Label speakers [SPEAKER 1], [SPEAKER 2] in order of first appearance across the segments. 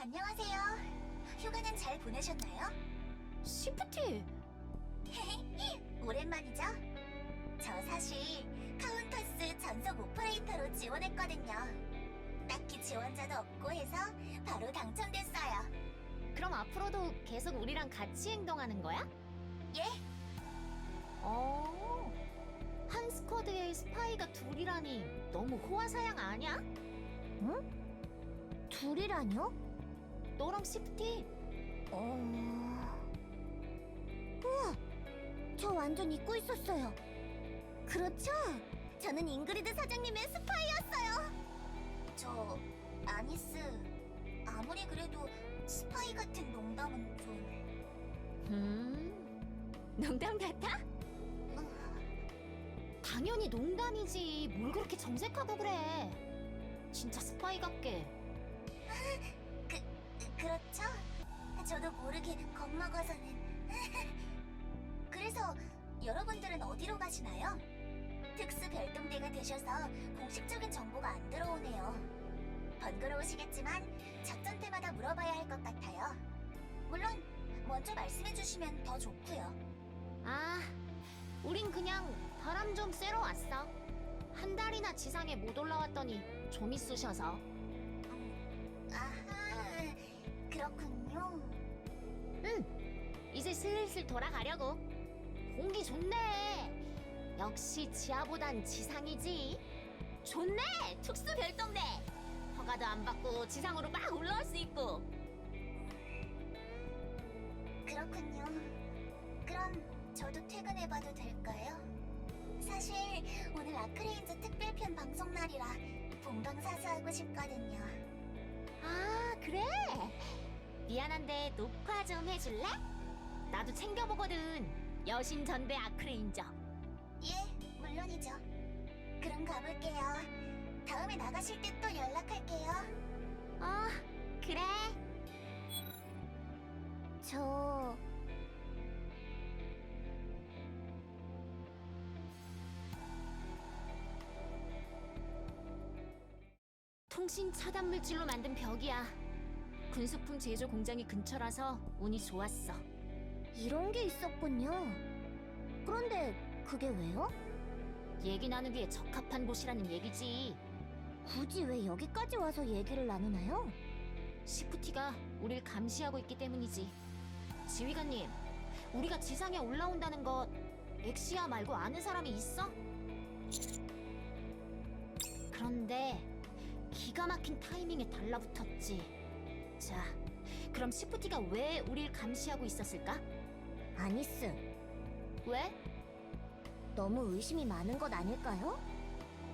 [SPEAKER 1] 안녕하세요. 휴가는 잘 보내셨나요?
[SPEAKER 2] 시프티!
[SPEAKER 1] 오랜만이죠? 저 사실 카운터스 전속 오퍼레이터로 지원했거든요. 딱히 지원자도 없고 해서 바로 당첨됐어요.
[SPEAKER 2] 그럼 앞으로도 계속 우리랑 같이 행동하는 거야?
[SPEAKER 1] 예?
[SPEAKER 2] 어. 한 스쿼드에 스파이가 둘이라니 너무 호화사양 아니야?
[SPEAKER 3] 응? 둘이라뇨?
[SPEAKER 2] 너랑 시프티?
[SPEAKER 3] 어... 우와! 저 완전 잊고 있었어요. 그렇죠? 저는 잉그리드 사장님의 스파이였어요.
[SPEAKER 1] 저 아니스 아무리 그래도 스파이 같은 농담은 좀
[SPEAKER 2] 음. 농담 같아?
[SPEAKER 1] 음,
[SPEAKER 2] 당연히 농담이지. 뭘 그렇게 정색하고 그래. 진짜 스파이 같게.
[SPEAKER 1] 그렇죠? 저도 모르게 겁먹어서는 그래서 여러분들은 어디로 가시나요? 특수 별동대가 되셔서 공식적인 정보가 안 들어오네요. 번거로우시겠지만 작전 때마다 물어봐야 할 것 같아요. 물론 먼저 말씀해 주시면 더 좋고요.
[SPEAKER 2] 아, 우린 그냥 바람 좀 쐬러 왔어. 한 달이나 지상에 못 올라왔더니 좀 있으셔서. 이제 슬슬 돌아가려고. 공기 좋네. 역시 지하보단 지상이지. 좋네, 특수 별동대. 허가도 안 받고 지상으로 막 올라올 수 있고.
[SPEAKER 1] 그렇군요. 그럼 저도 퇴근해봐도 될까요? 사실 오늘 아크레인즈 특별편 방송 날이라 본방 사수하고 싶거든요.
[SPEAKER 2] 아, 그래? 미안한데 녹화 좀 해줄래? 나도 챙겨보거든. 여신 전대 아크레인저.
[SPEAKER 1] 예, 물론이죠. 그럼 가볼게요. 다음에 나가실 때 또 연락할게요.
[SPEAKER 2] 어, 그래.
[SPEAKER 3] 저...
[SPEAKER 2] 통신 차단 물질로 만든 벽이야. 군수품 제조 공장이 근처라서 운이 좋았어.
[SPEAKER 3] 이런 게 있었군요. 그런데 그게 왜요?
[SPEAKER 2] 얘기 나누기에 적합한 곳이라는 얘기지.
[SPEAKER 3] 굳이 왜 여기까지 와서 얘기를 나누나요?
[SPEAKER 2] 시프티가 우릴 감시하고 있기 때문이지. 지휘관님, 우리가 지상에 올라온다는 것 엑시아 말고 아는 사람이 있어? 그런데 기가 막힌 타이밍에 달라붙었지. 자, 그럼 시프티가 왜 우릴 감시하고 있었을까?
[SPEAKER 3] 아니스,
[SPEAKER 2] 왜?
[SPEAKER 3] 너무 의심이 많은 것 아닐까요?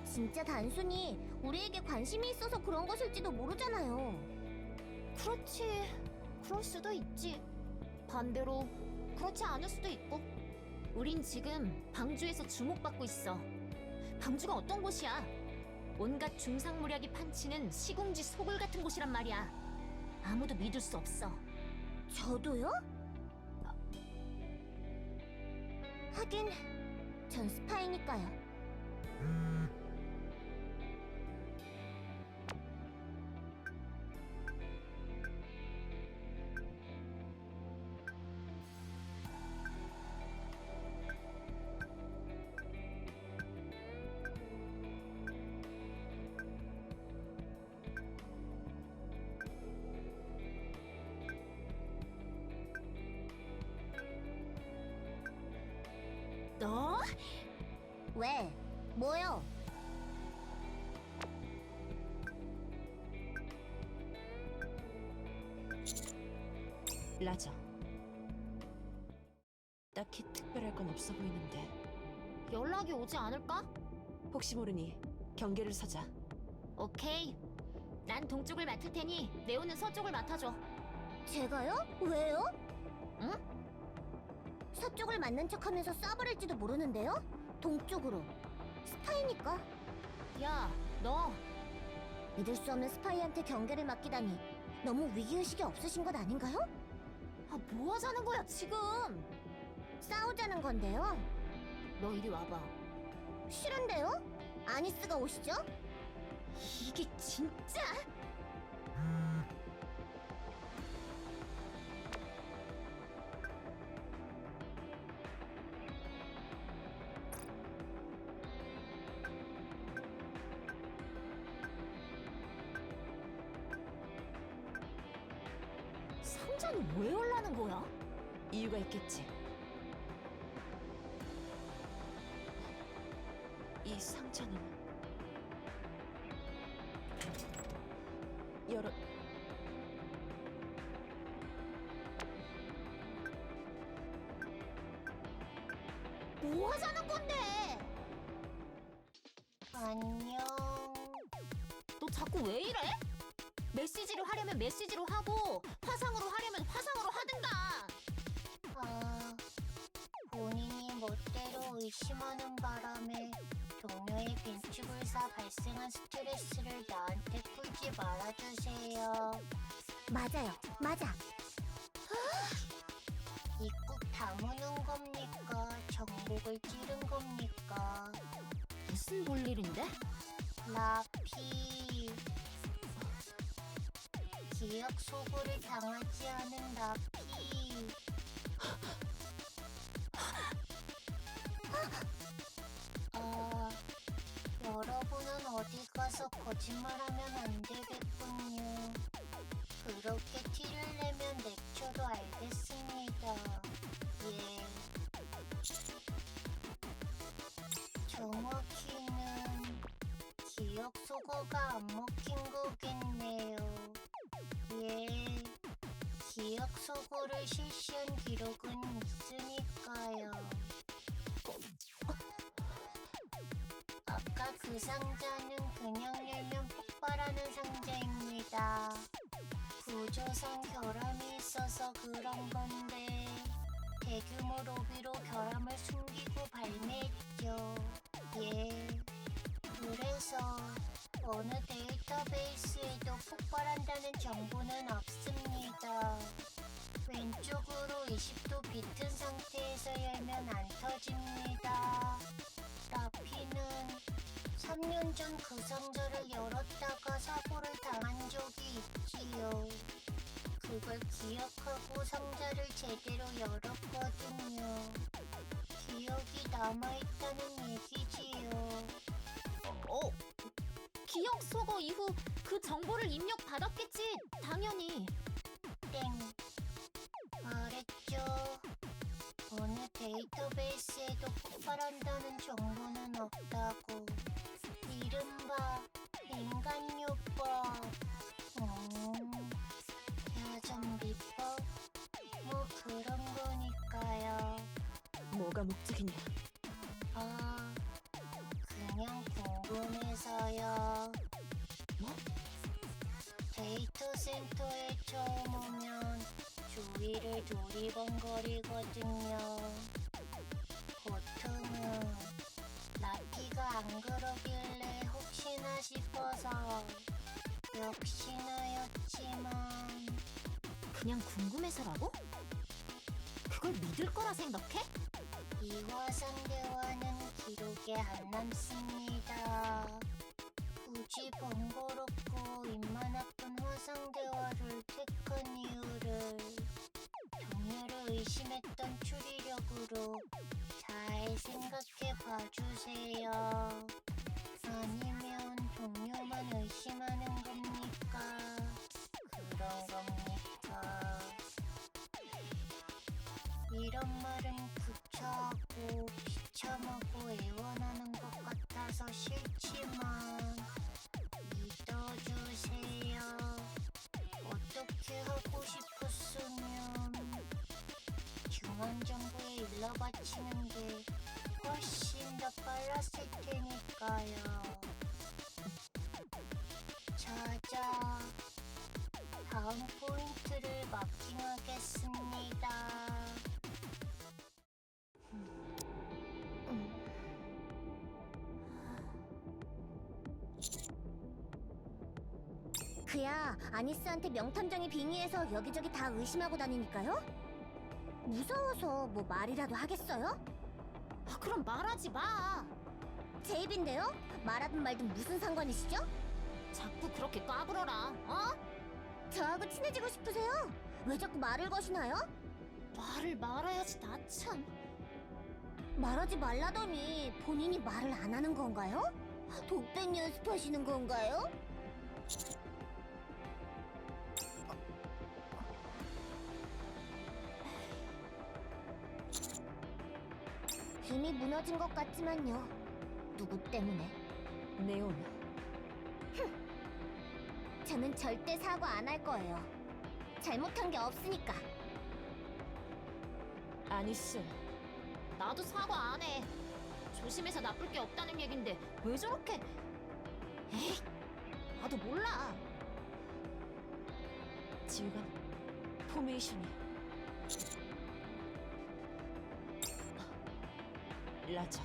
[SPEAKER 3] 진짜 단순히 우리에게 관심이 있어서 그런 것일지도 모르잖아요.
[SPEAKER 2] 그렇지. 그럴 수도 있지. 반대로 그렇지 않을 수도 있고. 우린 지금 방주에서 주목받고 있어. 방주가 어떤 곳이야? 온갖 중상무략이 판치는 시궁지 소굴 같은 곳이란 말이야. 아무도 믿을 수 없어.
[SPEAKER 3] 저도요? 하긴 전 스파이니까요.
[SPEAKER 2] 너?
[SPEAKER 3] 왜? 뭐요?
[SPEAKER 4] 라저. 딱히 특별할 건 없어 보이는데
[SPEAKER 2] 연락이 오지 않을까?
[SPEAKER 4] 혹시 모르니 경계를 서자.
[SPEAKER 2] 오케이. 난 동쪽을 맡을 테니 네오는 서쪽을 맡아줘.
[SPEAKER 3] 제가요? 왜요?
[SPEAKER 2] 응?
[SPEAKER 3] 서쪽을 맞는 척하면서 쏴버릴지도 모르는데요? 동쪽으로. 스파이니까.
[SPEAKER 2] 야, 너
[SPEAKER 3] 믿을 수 없는 스파이한테 경계를 맡기다니 너무 위기의식이 없으신 것 아닌가요?
[SPEAKER 2] 아, 뭐 하자는 거야, 지금?
[SPEAKER 3] 싸우자는 건데요.
[SPEAKER 2] 너 이리 와봐.
[SPEAKER 3] 싫은데요? 아니스가 오시죠?
[SPEAKER 2] 이게 진짜? 상자는 왜 열라는 거야?
[SPEAKER 4] 이유가 있겠지. 이 상자는 여러
[SPEAKER 3] 뭐 하자는 건데?
[SPEAKER 5] 안녕.
[SPEAKER 2] 너 자꾸 왜 이래? 메시지를 하려면 메시지로 하고 화상으로 하려면 화상으로 하든가.
[SPEAKER 5] 아, 본인이 멋대로 의심하는 바람에 동료의 빈축을사 발생한 스트레스를 나한테 풀지 말아주세요.
[SPEAKER 3] 맞아요, 맞아.
[SPEAKER 5] 기억 소구를 당하지 않은 라피. 아, 여러분은 어디 가서 거짓말하면 안 되겠군요. 그렇게 티를 내면 내쳐도 알겠습니다. 예. 정확히는 기억 속어가 안먹 속어를 실시한 기록은 있으니까요. 아까 그 상자는 그냥 열면 폭발하는 상자입니다. 구조상 결함이 있어서 그런 건데 대규모 로비로 결함을 숨기고 발매했죠. 예. 그래서 어느 데이터베이스에도 폭발한다는 정보는 없습니다. 왼쪽으로 20도 비튼 상태에서 열면 안 터집니다. 라피는 3년 전 그 상자를 열었다가 사고를 당한 적이 있지요. 그걸 기억하고 상자를 제대로 열었거든요. 기억이 남아있다는 얘기지요.
[SPEAKER 2] 어? 기억 속어 이후 그 정보를 입력 받았겠지. 당연히.
[SPEAKER 5] 땡. 이른바 인간요법. 음, 야전 비법? 뭐 그런 거니까요.
[SPEAKER 4] 뭐가 목적이냐?
[SPEAKER 5] 아, 그냥 궁금해서요.
[SPEAKER 4] 뭐?
[SPEAKER 5] 데이터 센터에 처음 오면 주위를 두리번거리거든요. 보통은 라피가 안 그러길래 싶어서 역시나였지만
[SPEAKER 2] 그냥 궁금해서라고? 그걸 믿을 거라 생각해?
[SPEAKER 5] 이 화상 대화는 기록에 안 남습니다. 굳이 번거롭고 입만 아픈 화상 대화를 택한 이유를 동료를 의심했던 추리력으로 잘 생각해 봐주세요. 이런 말은 구차하고 비참하고 애원하는 것 같아서 싫지만 믿어주세요. 어떻게 하고 싶었으면 중앙정부에 일러 바치는 게 훨씬 더 빨랐을 테니까요. 자자, 다음 포인트를 마
[SPEAKER 3] 그야 아니스한테 명탐정이 빙의해서 여기저기 다 의심하고 다니니까요? 무서워서 뭐 말이라도 하겠어요?
[SPEAKER 2] 아, 그럼 말하지 마.
[SPEAKER 3] 제 입인데요? 말하든 말든 무슨 상관이시죠?
[SPEAKER 2] 자꾸 그렇게 까불어라. 어?
[SPEAKER 3] 저하고 친해지고 싶으세요? 왜 자꾸 말을 거시나요?
[SPEAKER 2] 말을 말아야지 나 참.
[SPEAKER 3] 말하지 말라더니 본인이 말을 안 하는 건가요? 독백 연습하시는 건가요?
[SPEAKER 1] 이미 무너진 것 같지만요. 누구 때문에?
[SPEAKER 4] 네온.
[SPEAKER 1] 저는 절대 사과 안 할 거예요. 잘못한 게 없으니까.
[SPEAKER 4] 아니스.
[SPEAKER 2] 나도 사과 안 해. 조심해서 나쁠 게 없다는 얘긴데 왜 저렇게? 에이, 나도 몰라.
[SPEAKER 4] 지휘관. 포메이션이. 라저.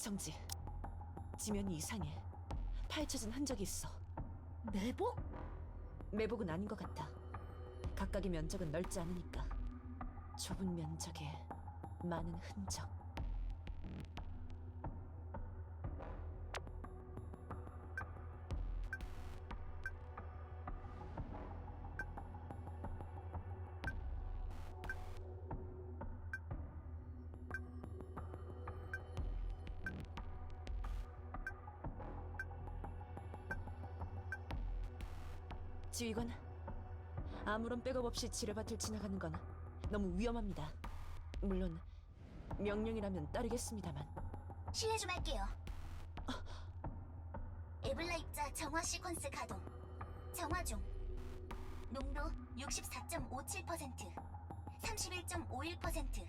[SPEAKER 4] 정지. 지면이 이상해. 파헤쳐진 흔적이 있어.
[SPEAKER 2] 매복?
[SPEAKER 4] 매복은 아닌 것 같아. 각각의 면적은 넓지 않으니까. 좁은 면적에 많은 흔적. 지휘관, 아무런 백업 없이 지뢰밭을 지나가는 건 너무 위험합니다. 물론 명령이라면 따르겠습니다만
[SPEAKER 1] 실례 좀 할게요. 에블라 입자 정화 시퀀스 가동. 정화 중. 농도 64.57%, 31.51%.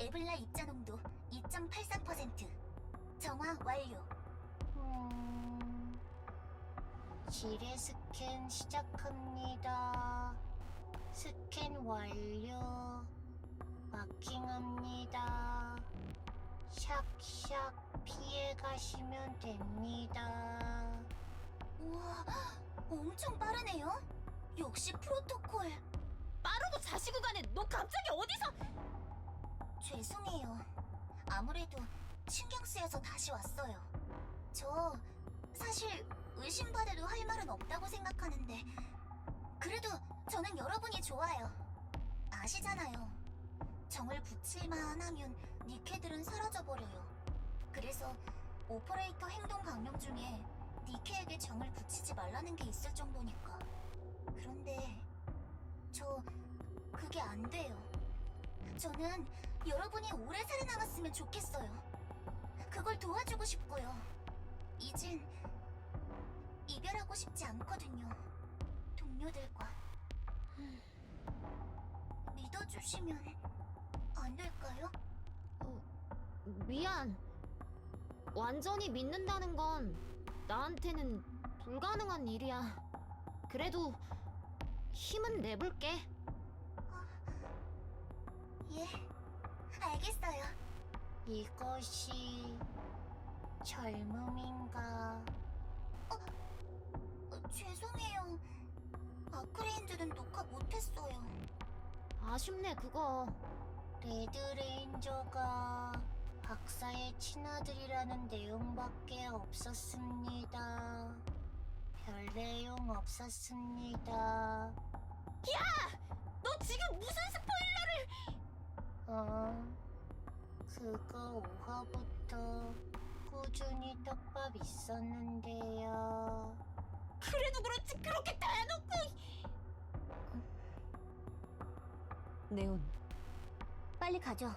[SPEAKER 1] 에블라 입자 농도 2.83%. 정화 완료.
[SPEAKER 5] 음, 지뢰 스캔 시작합니다. 스캔 완료. 마킹합니다. 샥샥 피해 가시면 됩니다.
[SPEAKER 1] 우와, 엄청 빠르네요. 역시 프로토콜.
[SPEAKER 2] 빠르고 자시고 가네. 너 갑자기 어디서?
[SPEAKER 1] 죄송해요. 아무래도 신경 쓰여서 다시 왔어요. 저 사실 의심받아도 할 말은 없다고 생각하는데 그래도 저는 여러분이 좋아요. 아시잖아요. 정을 붙일만 하면 니케들은 사라져버려요. 그래서 오퍼레이터 행동 강령 중에 니케에게 정을 붙이지 말라는 게 있을 정도니까. 그런데 저 그게 안 돼요. 저는 여러분이 오래 살아남았으면 좋겠어요. 그걸 도와주고 싶고요. 이젠 이별하고 싶지 않거든요. 동료들과. 믿어주시면 안 될까요?
[SPEAKER 2] 미안. 완전히 믿는다는 건 나한테는 불가능한 일이야. 그래도 힘은 내볼게.
[SPEAKER 1] 예, 알겠어요.
[SPEAKER 5] 이것이 젊음인가?
[SPEAKER 1] 어, 죄송해요. 아크레인즈는 녹화 못했어요.
[SPEAKER 2] 아쉽네 그거.
[SPEAKER 5] 레드레인저가 박사의 친아들이라는 내용밖에 없었습니다. 별 내용 없었습니다.
[SPEAKER 2] 너 지금 무슨 스포일러를?
[SPEAKER 5] 어, 그거 5화부터 꾸준히 떡밥 있었는데요.
[SPEAKER 2] 그래도 그렇지 그렇게 대놓고.
[SPEAKER 4] 네온.
[SPEAKER 1] 빨리 가죠.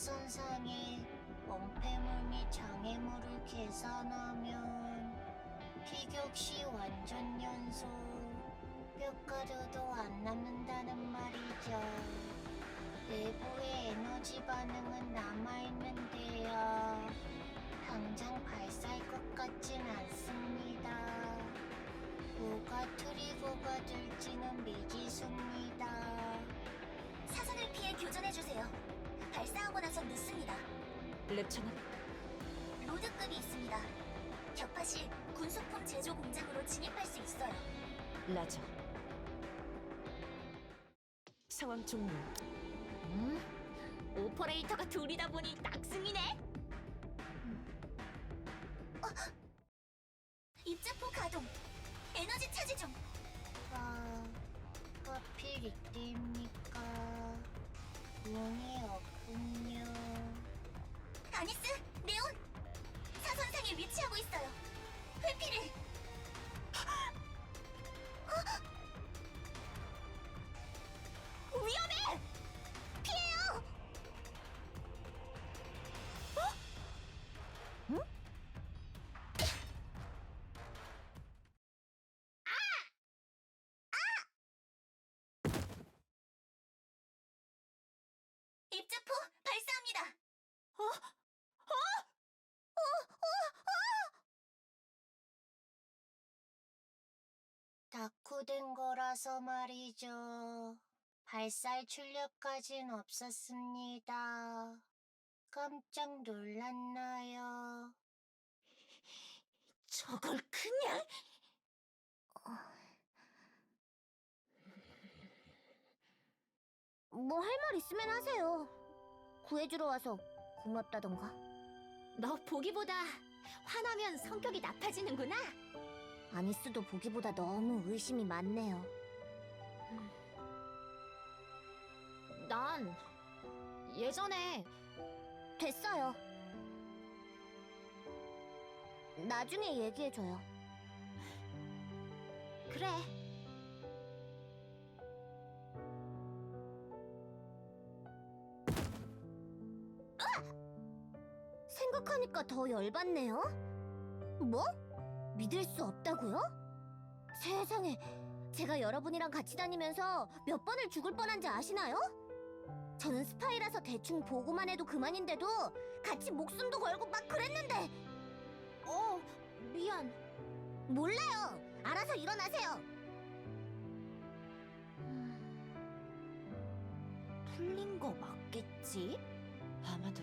[SPEAKER 5] 선상에 원폐물 및 장애물을 계산하면 피격 시 완전 연소 뼈가루도 안 남는다는 말이죠. 내부의 에너지 반응은 남아있는데요. 당장 발사할 것 같진 않습니다. 뭐가 트리거가 될지는 미지수입니다.
[SPEAKER 1] 사선을 피해 교전해주세요. 발사하고 나서 늦습니다.
[SPEAKER 4] 랩처는
[SPEAKER 3] 로드급이 있습니다. 격파 시 군수품 제조 공장으로 진입할 수 있어요.
[SPEAKER 4] 라저. 상황 종료.
[SPEAKER 2] 음? 오퍼레이터가 둘이다 보니 낙승이네.
[SPEAKER 3] 아니스, 네온. 사선상에 위치하고 있어요. 회피를. 어? 위험해! 피해요! 입자포 발사합니다.
[SPEAKER 5] 다쿠된 거라서 말이죠. 발살 출력까진 없었습니다. 깜짝 놀랐나요?
[SPEAKER 2] 저걸 그냥
[SPEAKER 3] 뭐 할 말 있으면 하세요. 구해주러 와서 고맙다던가.
[SPEAKER 2] 너 보기보다 화나면 성격이 나빠지는구나.
[SPEAKER 3] 아니스도 보기보다 너무 의심이 많네요.
[SPEAKER 2] 난 예전에
[SPEAKER 3] 됐어요. 나중에 얘기해줘요.
[SPEAKER 2] 그래
[SPEAKER 3] 생각하니까 더 열받네요. 뭐? 믿을 수 없다고요? 세상에, 제가 여러분이랑 같이 다니면서 몇 번을 죽을 뻔한지 아시나요? 저는 스파이라서 대충 보고만 해도 그만인데도 같이 목숨도 걸고 막 그랬는데
[SPEAKER 2] 어 미안
[SPEAKER 3] 몰라요. 알아서 일어나세요.
[SPEAKER 2] 풀린 거 맞겠지?
[SPEAKER 4] 아마도